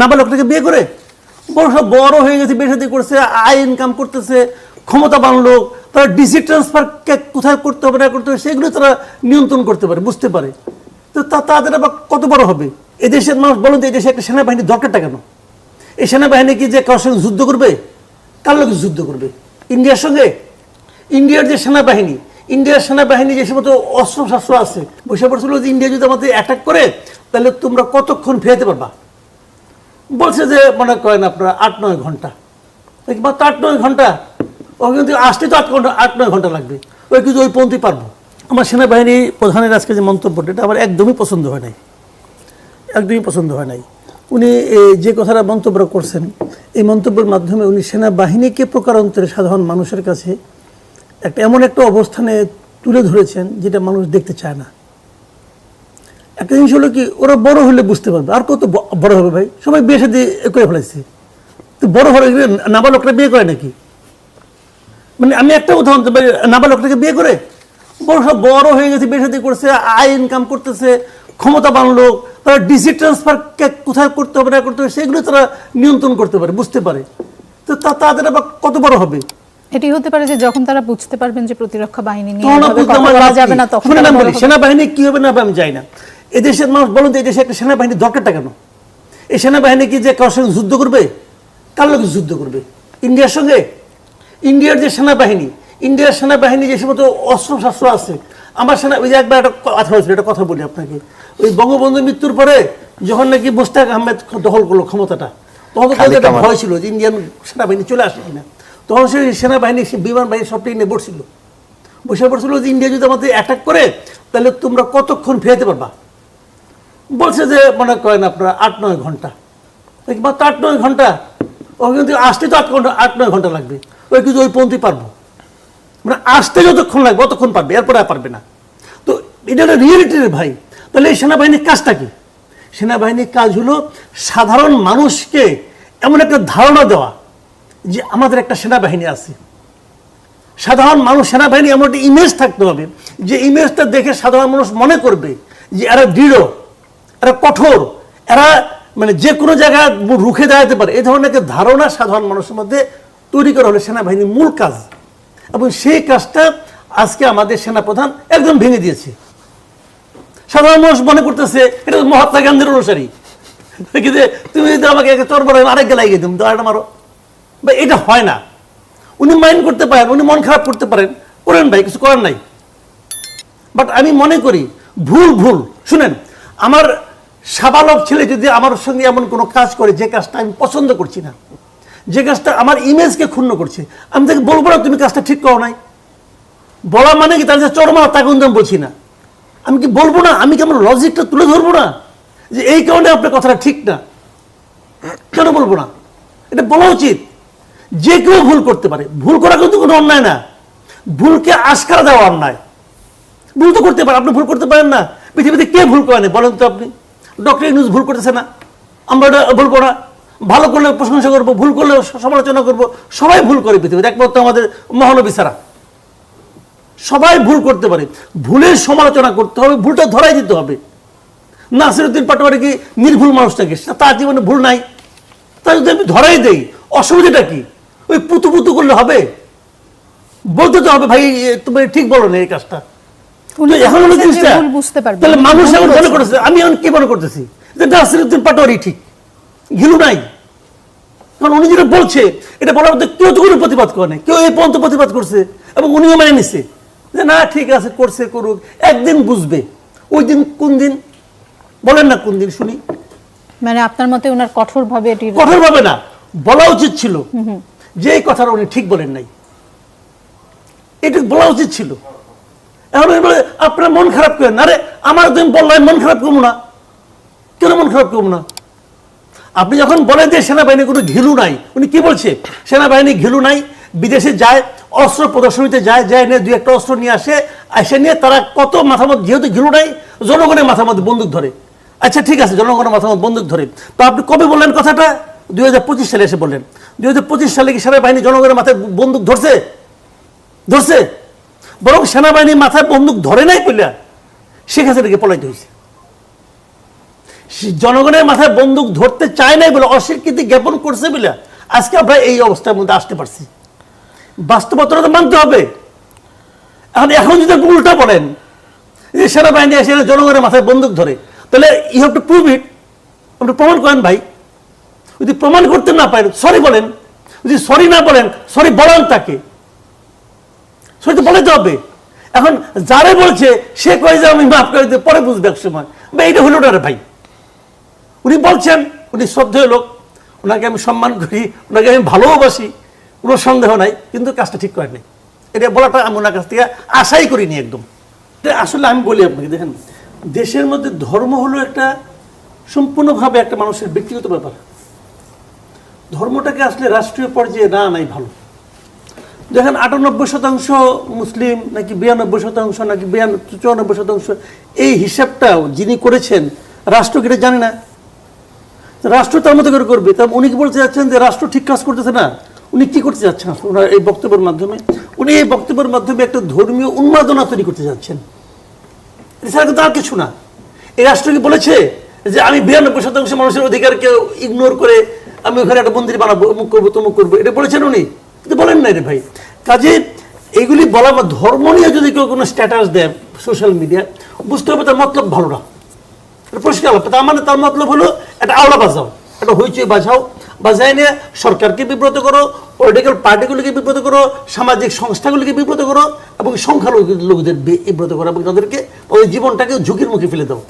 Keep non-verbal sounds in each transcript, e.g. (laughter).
নাবালকটাকে বিয়ে করে? বড় সব বড় হয়ে গেছে, বিয়ে শাদী করছে, আয় ইনকাম করতেছে ক্ষমতাবান লোক, তারা ডিসি ট্রান্সফার কোথায় করতে হবে, না করতে হবে, সেগুলো তারা নিয়ন্ত্রণ করতে পারে, বুঝতে পারে। তো তা, তাদের আবার কত বড় হবে? এদেশের মানুষ বলুন তো, এই দেশে একটা সেনাবাহিনী দরকারটা কেন? এই সেনাবাহিনী কি যে কারোর সঙ্গে যুদ্ধ করবে? কার লোক যুদ্ধ করবে? ইন্ডিয়ার সঙ্গে? ইন্ডিয়ার যে সেনাবাহিনী, ইন্ডিয়ার সেনাবাহিনী যে সমস্ত অস্ত্র শস্ত্র আছে বসে পড়ছিল যে ইন্ডিয়া যদি আমাদের অ্যাটাক করে, তাহলে তোমরা কতক্ষণ ফেরাতে পারবা? বলছে যে, মনে করেন আপনারা, আট নয় ঘণ্টা। মাত্র আট নয় ঘণ্টা ও কিন্তু আসতে তো আট ঘণ্টা, আট নয় ঘণ্টা লাগবে। ওই কিন্তু ওই পর্যন্তই পারব। আমার সেনাবাহিনী প্রধানের আজকে যে মন্তব্যটা, এটা আমার একদমই পছন্দ হয় নাই। একদমই পছন্দ হয় নাই। উনি যে কথাটা মন্তব্য করছেন, এই মন্তব্যের মাধ্যমে উনি সেনাবাহিনীকে প্রকারান্তরে সাধারণ মানুষের কাছে একটা এমন একটা অবস্থানে তুলে ধরেছেন, যেটা মানুষ দেখতে চায় না। একটা জিনিস হলো কি ওরা বড় হলে বুঝতে পারবে। আর কত বড় হবে ভাই? সবাই বিয়ে সাথে করে ফেলেছে তো বড় হলে নাবালকরা বিয়ে করে নাকি? মানে আমি একটা উদাহরণ দিতে পারি নাবালকটাকে বিয়ে করে? বড় সব বড় হয়ে গেছে বিয়ে সাথে করছে আয় ইনকাম করতেছে ক্ষমতাবান লোক তারা ডিসি ট্রান্সফার কোথায় করতে হবে না করতে হবে সেগুলো তারা নিয়ন্ত্রণ করতে পারে বুঝতে পারে। তো তাদের আবার কত বড় হবে? এটি হতে পারে যে যখন তারা বুঝতে পারবেন যে প্রতিরক্ষা বাহিনী নিয়ে যাবে না তখন। সেনাবাহিনী কি হবে না আমি যাই না। এদেশের মানুষ বলুন তো এদেশে একটা সেনাবাহিনীর দরকারটা কেন? এই সেনাবাহিনী কি যে কারোর সঙ্গে যুদ্ধ করবে? কার লোক যুদ্ধ করবে? ইন্ডিয়ার সঙ্গে? ইন্ডিয়ার যে সেনাবাহিনী ইন্ডিয়ার সেনাবাহিনী যে সমস্ত অস্ত্র শস্ত্র আছে আমার সেনা ওই যে একবার একটা কথা হয়েছিল একটা কথা বলি আপনাকে। ওই বঙ্গবন্ধু মৃত্যুর পরে যখন নাকি মোস্তাক আহমেদ দখল করল ক্ষমতাটা তখন তো একটা ভয় ছিল যে ইন্ডিয়ান সেনাবাহিনী চলে আসে কিনা। তখন সেই সেনাবাহিনী সে বিমান বাহিনী সবটাই নিয়ে বসছিল বসে পড়ছিল যে ইন্ডিয়া যদি আমাদের অ্যাটাক করে তাহলে তোমরা কতক্ষণ ফেরাতে পারবা? বলছে যে, মনে করেন আপনারা, আট নয় ঘণ্টা। মাত্র আট নয় ঘণ্টা ও কিন্তু আসতে তো আট ঘণ্টা, আট নয় ঘণ্টা লাগবে। ওই কিন্তু ওই পর্যন্তই পারব। মানে আসতে যতক্ষণ লাগবে, অতক্ষণ পারবে, এরপরে আর পারবে না। তো এটা একটা রিয়েলিটির ভাই। তাহলে এই সেনাবাহিনীর কাজটা কি? সেনাবাহিনীর কাজ হলো সাধারণ মানুষকে এমন একটা ধারণা দেওয়া যে আমাদের একটা সেনাবাহিনী আছে। সাধারণ মানুষ সেনাবাহিনী এমন একটা ইমেজ থাকতে হবে যে ইমেজটা দেখে সাধারণ মানুষ মনে করবে যে এরা দৃঢ়। এরা কঠোর। এরা মানে যে কোনো জায়গায় রুখে দাঁড়াতে পারে। এই ধরনের একটা ধারণা সাধারণ মানুষের মধ্যে তৈরি করা হলো সেনাবাহিনীর মূল কাজ। এবং সেই কাজটা আজকে আমাদের সেনাপ্রধান একদম ভেঙে দিয়েছে। সাধারণ মানুষ মনে করতেছে, এটা মহাত্মা গান্ধীর অনুসারী। কিন্তু তুমি যদি আমাকে চর বড় আরেক গেলাই গিয়ে তুমি আরেকটা মারো। বা এটা হয় না। উনি মাইন্ড করতে পারেন, উনি মন খারাপ করতে পারেন। করেন ভাই, কিছু করার নাই। বাট আমি মনে করি, ভুল ভুল। শুনেন, আমার সাবালক ছেলে যদি আমার সঙ্গে এমন কোনো কাজ করে, যে কাজটা আমি পছন্দ করছি না, যে কাজটা আমার ইমেজকে ক্ষুণ্ণ করছে, আমি তাকে বলব না, তুমি কাজটা ঠিক করো নাই। বলা মানে কি? তার যে চরমা তাকে আমি বলছি না। আমি কি বলব না? আমি কি আমার লজিকটা তুলে ধরবো না? যে এই কারণে আপনার কথাটা ঠিক না। কেন বলব না? এটা বলা উচিত। যে কেউ ভুল করতে পারে। ভুল করা কিন্তু কোনো অন্যায় না। ভুলকে আস্কারা দেওয়া অন্যায়। ভুল তো করতে পারে। আপনি ভুল করতে পারেন না। পৃথিবীতে কে ভুল করেনি বলেন তো আপনি? ডক্টর ইউনুস ভুল করতেছে না। আমরা ভুল করা। ভালো করলে প্রশংসা করব, ভুল করলে সমালোচনা করব। সবাই ভুল করে পৃথিবীতে, একমাত্র আমাদের মহানবী ছাড়া। সবাই ভুল করতে পারে। ভুলের সমালোচনা করতে হবে, ভুলটা ধরাই দিতে হবে। নাসিরুদ্দিন পাটোয়ারি কি নির্ভুল মানুষটাকে? তার জীবনে ভুল নাই। তা যদি আমি ধরাই দেই, অসুবিধাটা কি? ওই পুতু পুতু করলে হবে? বলতে তো হবে, ভাই, তুমি ঠিক বলো না এই কাজটা। এখন বুঝতে। তাহলে মানুষ এখন মনে করতেছে আমি এখন কি মনে করতেছি? যে নাসিরুদ্দিন পাটোয়ারি ঠিক ঘিলু নাই। কারণ উনি যেটা বলছে এটা বলার মধ্যে কেউ তো কোনো প্রতিবাদ করে নাই। কেউ এই পর্যন্ত প্রতিবাদ করছে এবং উনিও মেনে নিছে। যে না ঠিক আছে করছে করুক একদিন বুঝবে। ওই দিন কোন দিন? বলেন না কোন দিন শুনি। মানে আপনার মতে ওনার কঠোরভাবে এটির কঠোর ভাবে না বলা উচিত ছিল। যে এই কথাটা উনি ঠিক বলেন নাই এটা বলা উচিত ছিল। উনি বলে, আপনার মন খারাপ করেন আরে আমার তুমি বললাম মন খারাপ করব না। কেন মন খারাপ করব না? আপনি যখন বলেন যে সেনাবাহিনী কোনো ঘিলু নাই উনি কি বলছে? সেনাবাহিনী ঘিলু নাই বিদেশে যায় অস্ত্র প্রদর্শনীতে যায় যায় নিয়ে দুই একটা অস্ত্র নিয়ে আসে এসে নিয়ে তারা কত মাথামত যেহেতু ঘিলু নাই জনগণের মাথার মধ্যে বন্দুক ধরে। আচ্ছা ঠিক আছে জনগণের মাথার মধ্যে বন্দুক ধরে। তো আপনি কবে বললেন কথাটা? দুই হাজার পঁচিশ সালে এসে বললেন। দুই হাজার পঁচিশ সালে কি সেনাবাহিনী জনগণের মাথায় বন্দুক ধরছে? ধরছে? বরং সেনাবাহিনী মাথায় বন্দুক ধরে নাই কইলা শেখ হাসিনাকে পলাইতে হয়েছে জনগণের মাথায় বন্দুক ধরতে চায় নাই বলে অস্বীকৃতি জ্ঞাপন করছে বলে আজকে আমরা এই অবস্থার মধ্যে আসতে পারছি। বাস্তবতা তো মানতে হবে। এখন এখন যদি উল্টা বলেন যে সেনাবাহিনী এসে জনগণের মাথায় বন্দুক ধরে, তাহলে you have to prove it আপনি প্রমাণ করেন ভাই। যদি প্রমাণ করতে না পারেন সরি বলেন। যদি সরি না বলেন সরি বলেন তাকে। তো বলে হবে। এখন যারে বলছে, সে কয়ে যে আমি মাফ করে দিতে, পরে বুঝবে এক সময়। বা এইটা হলো না ভাই। উনি বলছেন, উনি শ্রদ্ধেয় লোক, ওনাকে আমি সম্মান করি, ওনাকে আমি ভালোবাসি, কোনো সন্দেহ নাই, কিন্তু কাজটা ঠিক করেনি এটা বলাটা আমি ওনার কাছ থেকে আশাই করিনি একদম। আসলে আমি বলি আপনাকে, দেখেন, দেশের মধ্যে ধর্ম হলো একটা সম্পূর্ণভাবে একটা মানুষের ব্যক্তিগত ব্যাপার। ধর্মটাকে আসলে রাষ্ট্রীয় পর্যায়ে না নাই ভালো। দেখেন আটানব্বই শতাংশ মুসলিম নাকি বিরানব্বই শতাংশ নাকি চুরানব্বই শতাংশ, এই হিসাবটাও যিনি করেছেন, রাষ্ট্র কি এটা জানে না? রাষ্ট্র তার মতো করে করবে। তা উনি কি বলতে যাচ্ছেন যে রাষ্ট্র ঠিক কাজ করতেছে না? উনি কি করতে যাচ্ছেন ওনার এই বক্তব্যের মাধ্যমে। উনি এই বক্তব্যের মাধ্যমে একটা ধর্মীয় উন্মাদনা তৈরি করতে যাচ্ছেন এছাড়া কিন্তু আর কিছু না। এই রাষ্ট্র কি বলেছে যে আমি বিরানব্বই শতাংশ মানুষের অধিকারকে ইগনোর করে আমি ওখানে একটা মন্দির বানাবো, অমুক করব, তমুক করব? এটা বলেছেন উনি। বলেন না রে ভাই। কাজে এইগুলি বলা বা ধর্ম নিয়ে যদি কেউ কোনো স্ট্যাটাস দেয় সোশ্যাল মিডিয়ায় বুঝতে হবে তার মতলব ভালো না। এটা পরিষ্কার হবে তার মানে তার মতলব হলো একটা আওলা বাজাও, একটা হইচই বাজাও। বাজায় নিয়ে সরকারকে বিব্রত করো পলিটিক্যাল পার্টিগুলিকে বিব্রত করো, সামাজিক সংস্থাগুলিকে বিব্রত করো এবং সংখ্যালঘু লোকদের বিব্রত করো এবং তাদেরকে ওই জীবনটাকে ঝুঁকির মুখে ফেলে দাও।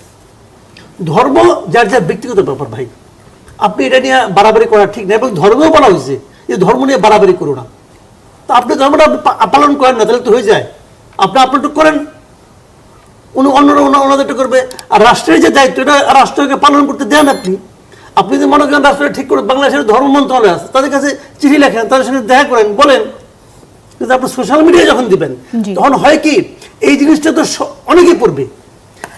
ধর্ম যার যার ব্যক্তিগত ব্যাপার ভাই। আপনি এটা নিয়ে বাড়াবাড়ি করা ঠিক না এবং ধর্মেও বলা হয়েছে যে ধর্ম নিয়ে বাড়াবাড়ি করো না। তো আপনি ধর্মটা পালন করেন না তাহলে তো হয়ে যায়। আপনি আপনারটুক করেন। উনি অন্যরা ওনা- ওনাদেরটা করবে। আর রাষ্ট্রের যে দায়িত্ব এটা রাষ্ট্রকে পালন করতে দেন আপনি। আপনি যদি মনে করেন রাষ্ট্রটা ঠিক করে বাংলাদেশের ধর্ম মন্ত্রণালয় আছে তাদের কাছে চিঠি লেখেন তাদের সঙ্গে দেখা করেন বলেন। কিন্তু আপনি সোশ্যাল মিডিয়ায় যখন দিবেন তখন হয় কি এই জিনিসটা তো অনেকেই পড়বে।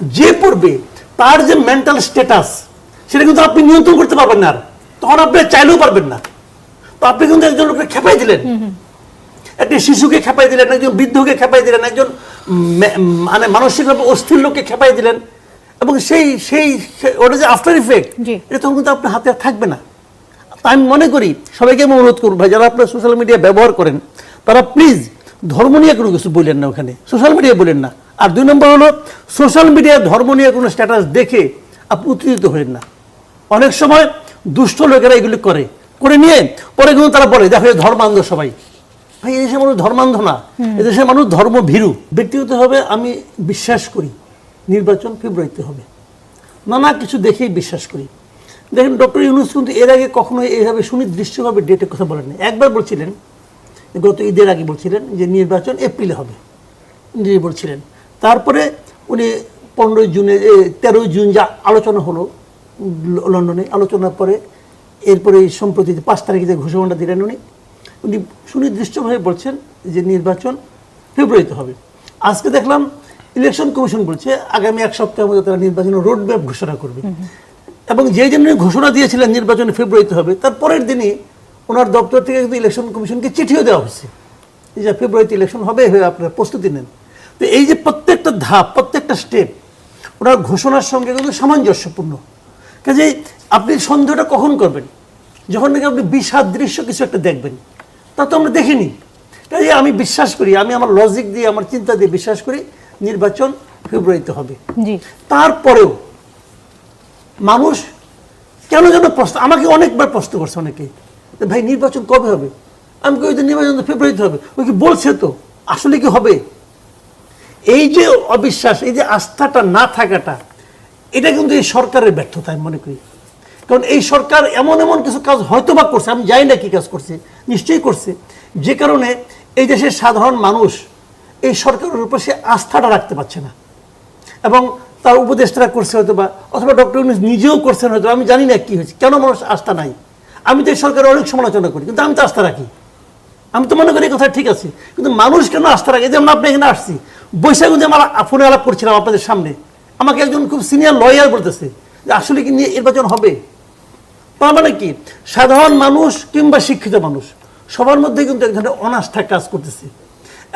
যে পড়বে তার যে মেন্টাল স্ট্যাটাস সেটা কিন্তু আপনি নিয়ন্ত্রণ করতে পারবেন না আর। তখন আপনি চাইলেও পারবেন না। তো আপনি কিন্তু একজন লোককে খেপাই দিলেন। একটি শিশুকে খেপাই দিলেন একজন বৃদ্ধকে খেপাই দিলেন একজন মানে মানসিকভাবে অস্থির লোককে খেপাই দিলেন। এবং সেই সেই ওটা যে আফটার ইফেক্ট। এটা তখন কিন্তু আপনার হাতে আর থাকবে না। আমি মনে করি সবাইকে আমি অনুরোধ করব ভাই যারা আপনার সোশ্যাল মিডিয়া ব্যবহার করেন তারা প্লিজ ধর্ম নিয়ে কোনো কিছু বললেন না ওখানে। সোশ্যাল মিডিয়া বলেন না। আর দুই নম্বর হলো সোশ্যাল মিডিয়ায় ধর্ম নিয়ে কোনো স্ট্যাটাস দেখে আপনি উত্তেজিত হবেন না। অনেক সময় দুষ্ট লোকেরা এগুলি করে। করে নিয়ে পরে কিন্তু তারা বলে দেখো ধর্মান্ধ সবাই। ভাই এদেশের মানুষ ধর্মান্ধ না। এদেশের মানুষ ধর্ম ভীরু ব্যক্তিগতভাবে আমি বিশ্বাস করি নির্বাচন ফেব্রুয়ারিতে হবে। নানা কিছু দেখেই বিশ্বাস করি। দেখেন ডক্টর ইউনুস কিন্তু এর আগে কখনো এইভাবে সুনির্দিষ্টভাবে ডেটের কথা বলেন একবার বলছিলেন গত ঈদের আগে বলছিলেন যে নির্বাচন এপ্রিলে হবে। নিজে বলছিলেন। তারপরে উনি পনেরোই জুনে তেরোই জুন যা আলোচনা হলো লন্ডনে আলোচনার পরে এরপরে সম্প্রতি পাঁচ তারিখে যে ঘোষণাটা দিলেন উনি উনি সুনির্দিষ্টভাবে বলছেন যে নির্বাচন ফেব্রুয়ারিতে হবে। আজকে দেখলাম ইলেকশন কমিশন বলছে আগামী এক সপ্তাহের মধ্যে তারা নির্বাচনের রোড ম্যাপ ঘোষণা করবে। এবং যে উনি ঘোষণা দিয়েছিলেন নির্বাচন ফেব্রুয়ারিতে হবে তার পরের দিনই ওনার দপ্তর থেকে কিন্তু ইলেকশন কমিশনকে চিঠিও দেওয়া হয়েছে। যে ফেব্রুয়ারিতে ইলেকশন হবে হয়ে আপনারা প্রস্তুতি নেন। তো এই যে প্রত্যেকটা ধাপ প্রত্যেকটা স্টেপ ওনার ঘোষণার সঙ্গে কিন্তু সামঞ্জস্যপূর্ণ। কাজেই আপনি সন্দেহটা কখন করবেন? যখন নাকি আপনি বিষাদৃশ্য কিছু একটা দেখবেন। তা তো আমরা দেখিনি। কাজে আমি বিশ্বাস করি আমি আমার লজিক দিয়ে আমার চিন্তা দিয়ে বিশ্বাস করি নির্বাচন ফেব্রুয়ারিতে হবে। জি। তারপরেও মানুষ কেন যেন প্রশ্ন আমাকে অনেকবার প্রশ্ন করছে অনেকে ভাই নির্বাচন কবে হবে? আমি কই যে নির্বাচন তো ফেব্রুয়ারিতে হবে। ওই কি বলছে তো? আসলে কি হবে? এই যে অবিশ্বাস এই যে আস্থাটা না থাকাটা এটা কিন্তু এই সরকারের ব্যর্থতা আমি মনে করি। কারণ এই সরকার এমন এমন কিছু কাজ হয়তো বা করছে, আমি জানি না কি কাজ করছে, নিশ্চয়ই করছে। যে কারণে এই দেশের সাধারণ মানুষ এই সরকারের উপর সে আস্থাটা রাখতে পারছে না। এবং তার উপদেষ্টারা করছে হয়তো বা অথবা ডক্টর ইউনুস নিজেও করছেন হয়তো আমি জানি না কি হয়েছে, কেন মানুষ আস্থা নাই? আমি তো এই সরকারের অনেক সমালোচনা করি, কিন্তু আমি তো আস্থা রাখি। আমি তো মনে করি এই কথা ঠিক আছে, কিন্তু মানুষ কেন আস্থা রাখে? যেমন আপনি এখানে আসছি বৈশাখে আমরা ফোনে আলাপ করছিলাম আপনাদের সামনে। আমাকে একজন খুব সিনিয়র লয়ার বলতেছে যে আসলে কি নিয়ে নির্বাচন হবে? তার মানে কি? সাধারণ মানুষ কিংবা শিক্ষিত মানুষ, সবার মধ্যে কিন্তু এক ধরনের অনাস্থা কাজ করতেছে।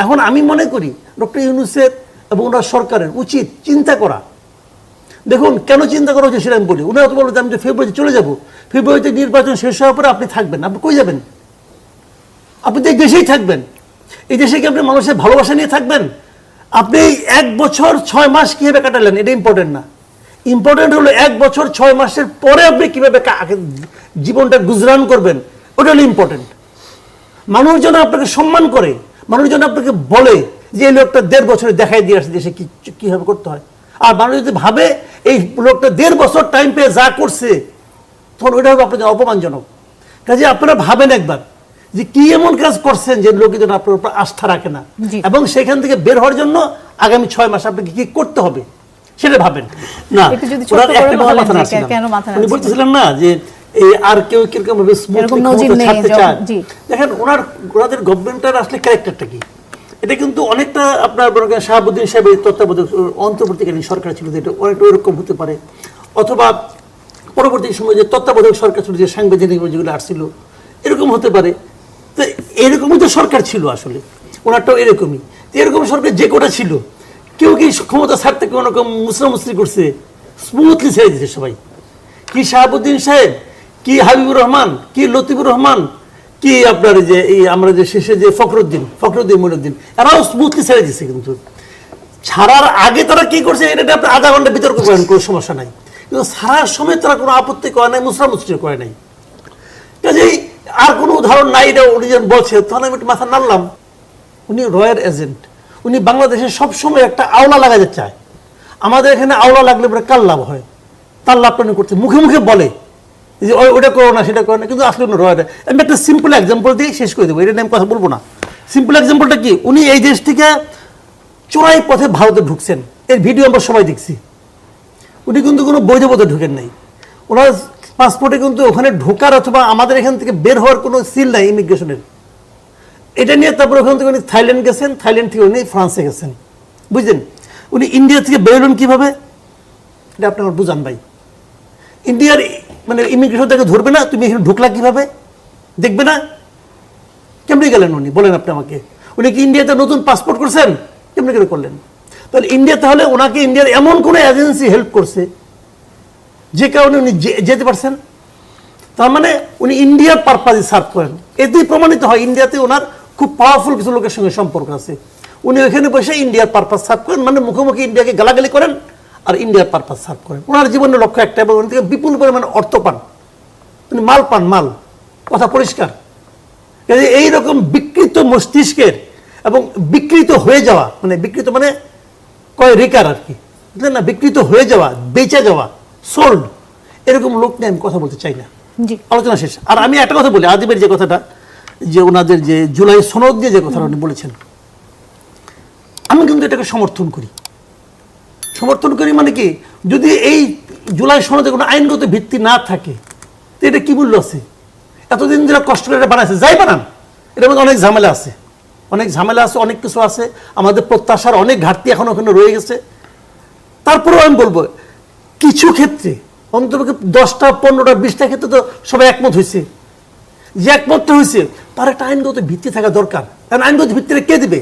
এখন আমি মনে করি, ডক্টর ইউনুসের এবং ওনার সরকারের উচিত চিন্তা করা। দেখুন, কেন চিন্তা করা হচ্ছে সেটা আমি বলি। উনি হয়তো বলবেন আমি যে ফেব্রুয়ারিতে চলে যাব। ফেব্রুয়ারিতে নির্বাচন শেষ হওয়ার পরে আপনি থাকবেন আপনি কই যাবেন? আপনি তো এই দেশেই থাকবেন। এই দেশে কি আপনি মানুষের ভালোবাসা নিয়ে থাকবেন? আপনি এক বছর ছয় মাস কীভাবে কাটালেন? এটা ইম্পর্টেন্ট না। ইম্পর্টেন্ট হলো এক বছর ছয় মাসের পরে আপনি কীভাবে জীবনটা গুজরান করবেন ওটা হলো ইম্পর্টেন্ট মানুষ যেন আপনাকে সম্মান করে মানুষ যেন আপনাকে বলে যে এই লোকটা দেড় বছরে দেখাই দিয়ে আসছে দেশে কি কীভাবে করতে হয়। আর মানুষ যদি ভাবে এই লোকটা দেড় বছর টাইম পেয়ে যা করছে তখন ওইটা হবে আপনার জন্য অপমানজনক। কাজে আপনারা ভাবেন একবার যে কি এমন কাজ করছেন যে লোকজন আপনার উপর আস্থা রাখে না। এবং সেখান থেকে বের হওয়ার জন্য আগামী ছয় মাস আপনাকে কি করতে হবে? সেটা ভাবেন। না ওনার একটা কথা যে রাখছিলাম। উনি বলতেছিলেন না যে এই আর কেউ কীরকম ভাবে ছাড়তে চায়। দেখেন ওনার ওনাদের গভর্নমেন্টের আসলে ক্যারেক্টারটা কি? এটা কিন্তু অনেকটা আপনার শাহাবুদ্দিন সাহেবের তত্ত্বাবধায়ক অন্তর্বর্তীকালীন সরকার ছিল যেটা অনেকটা ওরকম হতে পারে। অথবা পরবর্তী সময়ে যে তত্ত্বাবধায়ক সরকার ছিল যে সাংবিধানিক যেগুলো আসছিল এরকম হতে পারে। তো এরকমই তো সরকার ছিল আসলে। ওনারটাও এরকমই। এরকম সরকার যে কোটা ছিল কেউ কি ক্ষমতা ছাড়তে কোনো রকম মুসরামুসরি করছে? স্মুথলি ছেড়ে দিচ্ছে সবাই। কি শাহাবুদ্দিন সাহেব? কি হাবিবুর রহমান? কি লতিফুর রহমান? কি আপনার যে, এই আমরা যে শেষে যে ফখরুদ্দিন ফখরুদ্দিন মইনুদ্দিন, এরাও স্মুথলি ছেড়ে দিচ্ছে কিন্তু। ছাড়ার আগে তারা কি করছে, এটা আপনি আধা ঘণ্টা বিতর্ক করেন, কোনো সমস্যা নাই। কিন্তু ছাড়ার সময় তারা কোনো আপত্তি করে নাই মুসরামুসরি করে নাই। কাজেই আর কোনো উদাহরণ নাই, এটা উনি যখন বলছে, তখন আমি একটু মাথা নাড়লাম। উনি রয়্যাল এজেন্ট। উনি বাংলাদেশে সবসময় একটা আওলা লাগাতে চায়। আমাদের এখানে আওলা লাগলে পরে কার লাভ হয়? তার লাভটা উনি করছে? মুখে মুখে বলে যে ওটা করো না, সেটা করো না। কিন্তু আসলে উনি রয়্যাল আমি একটা সিম্পল এক্সাম্পল দিয়ে শেষ করে দেবো। এটা নিয়ে আমি কথা বলব না। সিম্পল এক্সাম্পলটা কি? উনি এই দেশ থেকে চোরাই পথে ভারতে ঢুকছেন। এর ভিডিও আমরা সবাই দেখছি। উনি কিন্তু কোনো বৈধ পথে ঢুকেন নাই। ওনার পাসপোর্টে কিন্তু ওখানে ঢোকার অথবা আমাদের এখান থেকে বের হওয়ার কোনো সিল নাই ইমিগ্রেশনের। এটা নিয়ে তারপর ওখান থেকে উনি থাইল্যান্ড গেছেন, থাইল্যান্ড থেকে উনি ফ্রান্সে গেছেন। বুঝলেন? উনি ইন্ডিয়া থেকে বেরোলেন কীভাবে? এটা আপনি আমার বুঝান ভাই। ইন্ডিয়ার মানে ইমিগ্রেশন থেকে ধরবে না, তুমি এখানে ঢুকলা কীভাবে? দেখবে না? কেমনি গেলেন উনি? বলেন আপনি আমাকে। উনি কি ইন্ডিয়াতে নতুন পাসপোর্ট করছেন? কেমনি করে করলেন? তাহলে ইন্ডিয়া তাহলে ওনাকে ইন্ডিয়ার এমন কোনো এজেন্সি হেল্প করছে, যে কারণে উনি যেতে পারছেন? তার মানে উনি ইন্ডিয়ার পারপাজে সার্ভ করেন। এতেই প্রমাণিত হয়, ইন্ডিয়াতে ওনার খুব পাওয়ারফুল কিছু লোকের সঙ্গে সম্পর্ক আছে। উনি ওখানে বসে ইন্ডিয়ার পারপাস সার্ভ করেন মানে মুখোমুখি ইন্ডিয়াকে গালাগালি করেন আর ইন্ডিয়ার পারপাস সার্ভ করেন। ওনার জীবনের লক্ষ্য একটা এবং উনি থেকে বিপুল পরিমাণে অর্থ পান। উনি মাল পান মাল। কথা পরিষ্কার। এইরকম বিকৃত মস্তিষ্কের এবং বিকৃত হয়ে যাওয়া মানে বিকৃত মানে কয় রেকার আর কি। বুঝলেন না? বিকৃত হয়ে যাওয়া বেঁচে যাওয়া সোল্ড এরকম লোক নিয়ে আমি কথা বলতে চাই না। আলোচনা শেষ। আর আমি একটা কথা বলি আদিবের যে কথাটা যে ওনাদের যে জুলাই সনদ দিয়ে যে কথাটা উনি বলেছেন, আমি কিন্তু এটাকে সমর্থন করি। সমর্থন করি মানে কি? যদি এই জুলাই সনদে কোনো আইনগত ভিত্তি না থাকে, তো এটা কি মূল্য আছে? এতদিন যারা কষ্ট করে বানাইছে, যাই বানান। এটার মধ্যে অনেক ঝামেলা আছে। অনেক ঝামেলা আছে, অনেক কিছু আছে। আমাদের প্রত্যাশার অনেক ঘাটতি এখন ওখানে রয়ে গেছে। তারপরেও আমি বলব, কিছু ক্ষেত্রে অন্ততপক্ষে দশটা, পনেরোটা, বিশটা ক্ষেত্রে তো সবাই একমত হয়েছে। যে একমতটা হয়েছে, তার একটা আইনগত ভিত্তি থাকা দরকার। কারণ আইনগত ভিত্তিটা কে দিবে?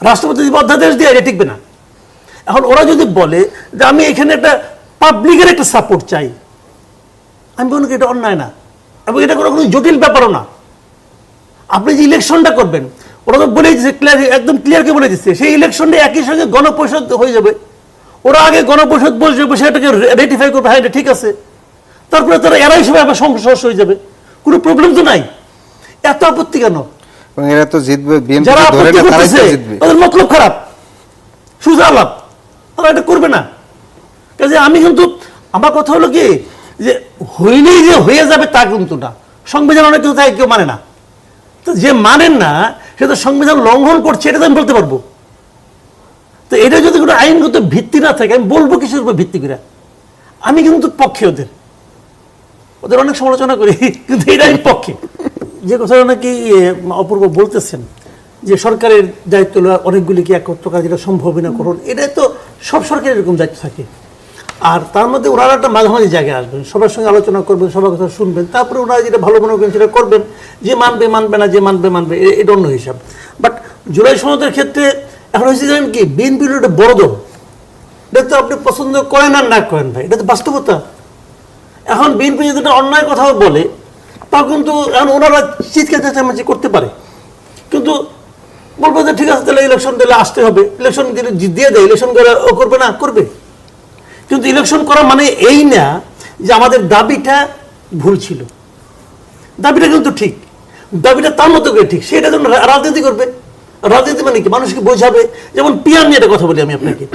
রাষ্ট্রপতি যদি অধ্যাদেশ দিয়ে এটা টিকবে না। এখন ওরা যদি বলে যে আমি এখানে একটা পাবলিকের একটা সাপোর্ট চাই, আমি বলব এটা অন্যায় না। এবং এটা কোনো কোনো জটিল ব্যাপারও না। আপনি যে ইলেকশনটা করবেন, ওরা তো বলে দিচ্ছে ক্লিয়ার একদম ক্লিয়ারকে বলে দিচ্ছে সেই ইলেকশনটা একই সঙ্গে গণপরিষদ হয়ে যাবে। ওরা আগে গণপরিষদ বসে বসে এটাকে রেটিফাই করবে হ্যাঁ এটা ঠিক আছে। তারপরে তারা এরাই সবাই আবার সংসদ হয়ে যাবে। কোনো প্রবলেম তো নাই। এত আপত্তি কেন? এরা তো জিতবে যারা আপত্তি করতেছে তাদের মতলব খারাপ। সুজা আলাপ। তারা এটা করবে না। কাজে আমি কিন্তু আমার কথা হলো কি যে হইলেই যে হয়ে যাবে তা কিন্তু না সংবিধান অনেক কিছু থাকে কেউ মানে না। তো যে মানেন না সে তো সংবিধান লঙ্ঘন করছে এটা তো আমি বলতে পারব। তো এটা যদি কোনো আইনগত ভিত্তি না থাকে আমি বলব কিসের উপর ভিত্তি করে? আমি কিন্তু পক্ষে ওদের। ওদের অনেক সমালোচনা করি কিন্তু এটা আমি (laughs) পক্ষে। যে কথাটা নাকি অপূর্ব বলতেছেন যে সরকারের দায়িত্ব অনেকগুলি কি একত্র কাজ এটা সম্ভবই না করুন এটা তো সব সরকারের এরকম দায়িত্ব থাকে। আর তার মধ্যে ওনারা একটা মাঝামাঝি জায়গায় আসবেন সবার সঙ্গে আলোচনা করবেন সবার কথা শুনবেন তারপরে ওনারা যেটা ভালো মনে করেন সেটা করবেন যে মানবে মানবে না যে মানবে মানবে এটা অন্য হিসাব। বাট জুলাই সনদের ক্ষেত্রে এখন হয়েছে জানেন কি বিএনপির একটা বড় দল এটা তো আপনি পছন্দ করেন আর না করেন ভাই এটা তো বাস্তবতা। এখন বিএনপি যদি একটা অন্যায় কথাও বলে তা কিন্তু এখন ওনারা চিৎকার চেঁচামেচি করতে পারে। কিন্তু বলব যে ঠিক আছে, তাহলে ইলেকশন দিলে আসতে হবে। ইলেকশন দিলে জি- দিয়ে দেয় ইলেকশন করে ও করবে না, করবে। কিন্তু ইলেকশন করা মানে এই না যে আমাদের দাবিটা ভুল ছিল। দাবিটা কিন্তু ঠিক। দাবিটা তার মতো করে ঠিক, সেটা যেন রাজনীতি করবে। রাজনীতি মানে কি? মানুষকে বোঝাবে। যেমন পিয়ার নিয়ে একটা কথা বলি আমি আপনাকে।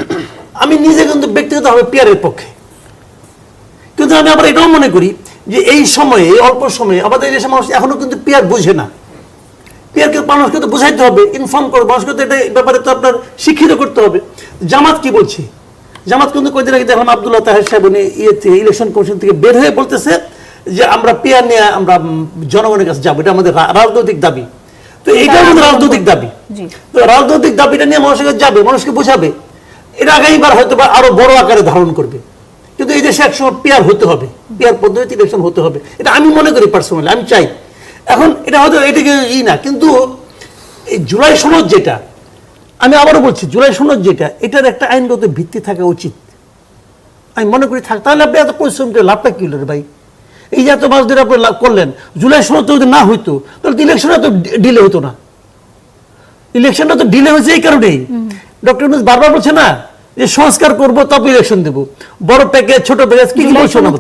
আমি নিজে কিন্তু ব্যক্তিগতভাবে পিয়ারের পক্ষে। কিন্তু আমি আবার এটাও মনে করি যে এই সময়ে এই অল্প সময়ে আমাদের এই দেশের মানুষ এখনও কিন্তু পিয়ার বুঝে না। পিয়ারকে মানুষকে তো বোঝাইতে হবে ইনফর্ম করবে মানুষকে তো এটা ব্যাপারে তো আপনার শিক্ষিত করতে হবে। জামাত কি বলছে? জামাত কিন্তু কয়েকদিন আগে দেখলাম আবদুল্লাহ তাহের সাহেব উনি ইয়েতে ইলেকশন কমিশন থেকে বের হয়ে বলতেছে যে আমরা পেয়ার নিয়ে আমরা জনগণের কাছে যাব এটা আমাদের রাজনৈতিক দাবি। তো এইটা আমাদের রাজনৈতিক দাবি। তো রাজনৈতিক দাবিটা নিয়ে মানুষের কাছে যাবে মানুষকে বোঝাবে। এটা আগামীবার হয়তো বা আরও বড় আকারে ধারণ করবে। কিন্তু এই দেশে একসময় পেয়ার হতে হবে পেয়ার পদ্ধতি ইলেকশন হতে হবে। এটা আমি মনে করি পার্সোনালি আমি চাই। এখন এটা হয়তো এটাকে ই না কিন্তু এই জুলাই সনদ যেটা আমি আবারও বলছি জুলাই সনদ যেটা এটার একটা আইনগত ভিত্তি থাকা উচিত। আমি মনে করি থাক তাহলে আপনি এত পরিশ্রম করে লাভটা কি হলো রে ভাই? এই যে এত মাস ধরে আপনি লাভ করলেন জুলাই সনদ যদি না হইতো তাহলে তো ইলেকশনে তো ডিলে হতো না। ইলেকশনটা তো ডিলে হয়েছে এই কারণেই। ডক্টর বারবার বলছে না যে সংস্কার করব তবে ইলেকশন দেব। বড় প্যাকেজ ছোট প্যাকেজ কি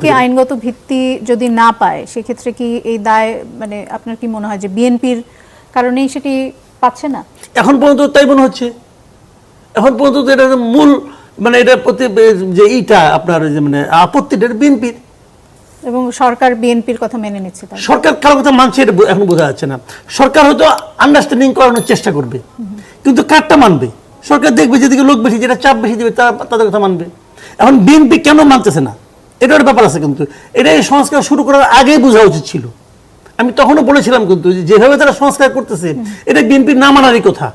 কি? আইনগত ভিত্তি যদি না পায় সেক্ষেত্রে কি এই দায় মানে আপনার কি মনে হয় যে বিএনপির কারণেই সেটি পাচ্ছে না? এখন পর্যন্ত তাই মনে হচ্ছে। এখন পর্যন্ত এটা মূল মানে এটা প্রতি যে ইটা আপনার যে মানে আপত্তিটা বিএনপির। এবং সরকার বিএনপির কথা মেনে নিচ্ছে সরকার কারও কথা মানছে এটা এখন বোঝা যাচ্ছে না। সরকার হয়তো আন্ডারস্ট্যান্ডিং করানোর চেষ্টা করবে। কিন্তু কারটা মানবে? সরকার দেখবে যেদিকে লোক বেশি, যেটা চাপ বেশি দেবে তারা তাদের কথা মানবে। এখন বিএনপি কেন মানতেছে না? এটার ব্যাপার আছে কিন্তু। এটা এই সংস্কার শুরু করার আগেই বোঝা উচিত ছিল। আমি তখনও বলেছিলাম কিন্তু যেভাবে তারা সংস্কার করতেছে, এটা বিএনপির না মানারই কথা।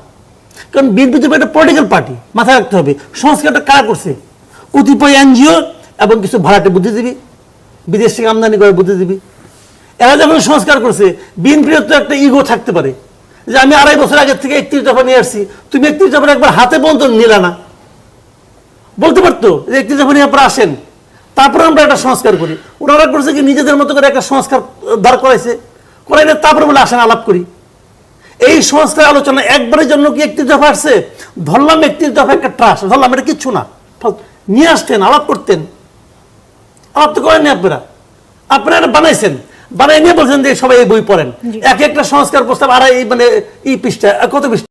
কারণ বিএনপি তো একটা পলিটিক্যাল পার্টি মাথায় রাখতে হবে। সংস্কারটা কারা করছে? কতিপয় এনজিও এবং কিছু ভাড়াটে বুদ্ধিজীবী, বিদেশ থেকে আমদানি করে বুদ্ধিজীবী। এরা যখন সংস্কার করছে বিএনপির তো একটা ইগো থাকতে পারে। যে আমি আড়াই বছর আগের থেকে একত্রিশ দফা নিয়ে আসছি। তুমি একত্রিশ দফা একবার হাতে পর্যন্ত নিলা না। বলতে পারতো যে একত্রিশ দফা নিয়ে আসেন। তারপরে আমরা একটা সংস্কার করি। ওনারা করছে কি নিজেদের মতো করে একটা সংস্কার দাঁড় করাইছে। করাইলে তারপরে বলে আসেন আলাপ করি। এই সংস্কার আলোচনা একবারের জন্য কি একত্রিশ দফা আসছে? ধরলাম একত্রিশ দফা একটা ট্রাস ধরলাম এটা কিচ্ছু না। নিয়ে আসতেন, আলাপ করতেন। আলাপ তো করেননি আপনারা। আপনারা বানাইছেন। বানাই নিয়ে বলছেন যে সবাই এই বই পড়েন। এক একটা সংস্কার প্রস্তাব আর এই মানে এই পৃষ্ঠা কত পৃষ্ঠা?